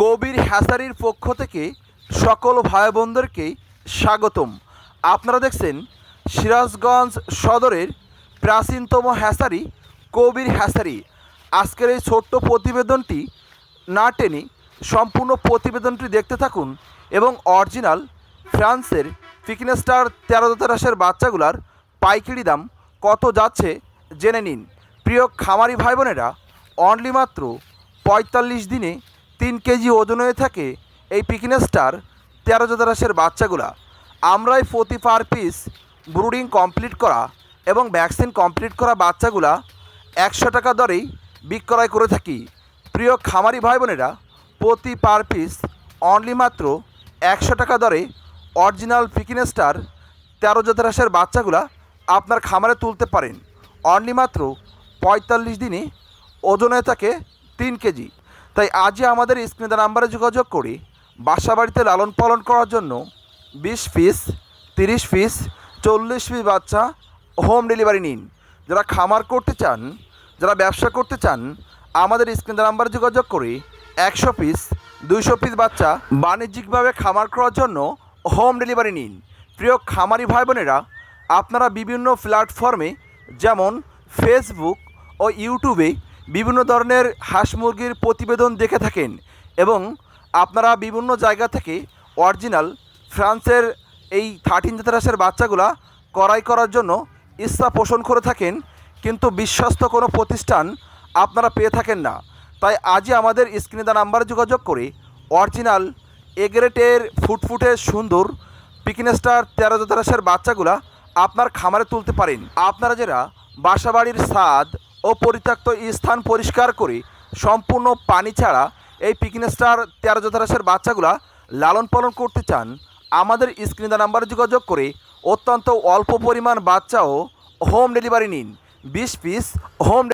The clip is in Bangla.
কবির হ্যাসারির পক্ষ থেকে সকল ভাই বোনদেরকে স্বাগতম। আপনারা দেখছেন সিরাজগঞ্জ সদরের প্রাচীনতম হ্যাসারি, কবির হ্যাসারি। আজকের এই ছোট্ট প্রতিবেদনটি না টেনে সম্পূর্ণ প্রতিবেদনটি দেখতে থাকুন এবং অরিজিনাল ফ্রান্সের ফিকনেস্টার তেরো দতারাসের বাচ্চাগুলার পাইকারি দাম কত যাচ্ছে জেনে নিন। প্রিয় খামারি ভাই বোনেরা অনলি মাত্র পঁয়তাল্লিশ দিনে তিন কেজি ওজন হয়ে থাকে এই পিকনেস্টার তেরো দতারাসের বাচ্চাগুলা। আমরাই প্রতি পার পিস ব্রুডিং কমপ্লিট করা এবং ভ্যাকসিন কমপ্লিট করা বাচ্চাগুলা একশো টাকা দরেই বিক্রয় করে থাকি। প্রিয় খামারি ভাই বোনেরা, প্রতি পার পিস অনলি মাত্র একশো টাকা দরে অরিজিনাল পিকিনেস্টার তেরো জাতরাসের বাচ্চাগুলা আপনার খামারে তুলতে পারেন। অনলি মাত্র পঁয়তাল্লিশ দিনে ওজনে থাকে তিন কেজি। তাই আজই আমাদের স্ক্রিনে নাম্বারে যোগাযোগ করে। বাসা বাড়িতে লালন পালন করার জন্য বিশ পিস, তিরিশ পিস, চল্লিশ পিস বাচ্চা হোম ডেলিভারি নিন। যারা খামার করতে চান, যারা ব্যবসা করতে চান, আমাদের স্ক্রিনে নাম্বারে যোগাযোগ করে। একশো পিস, দুইশো পিস বাচ্চা বাণিজ্যিকভাবে খামার করার জন্য হোম ডেলিভারি নিন। প্রিয় খামারি ভাই বোনেরা আপনারা বিভিন্ন প্ল্যাটফর্মে যেমন ফেসবুক ও ইউটিউবে বিভিন্ন ধরনের হাঁস মুরগির প্রতিবেদন দেখে থাকেন এবং আপনারা বিভিন্ন জায়গা থেকে অরিজিনাল ফ্রান্সের এই থার্টিন জাতারাসের বাচ্চাগুলা করাই করার জন্য ইচ্ছা পোষণ করে থাকেন, কিন্তু বিশ্বস্ত কোনো প্রতিষ্ঠান আপনারা পেয়ে থাকেন না। তাই আজই আমাদের স্ক্রিনে দা নাম্বারে যোগাযোগ করে অরিজিনাল এগ্রেটের ফুটফুটের সুন্দর পিকনেস্টার তেরো দতারাসের বাচ্চাগুলা আপনার খামারে তুলতে পারেন। আপনারা যারা বাসাবাড়ির ছাদ ও পরিত্যক্ত স্থান পরিষ্কার করে সম্পূর্ণ পানি ছাড়া এই পিকনেস্টার তেরো দতারাসের বাচ্চাগুলা লালন পালন করতে চান, আমাদের স্ক্রিনে নাম্বারে যোগাযোগ করে অত্যন্ত অল্প পরিমাণ বাচ্চাও হোম ডেলিভারি নিন। বিশ পিস হোম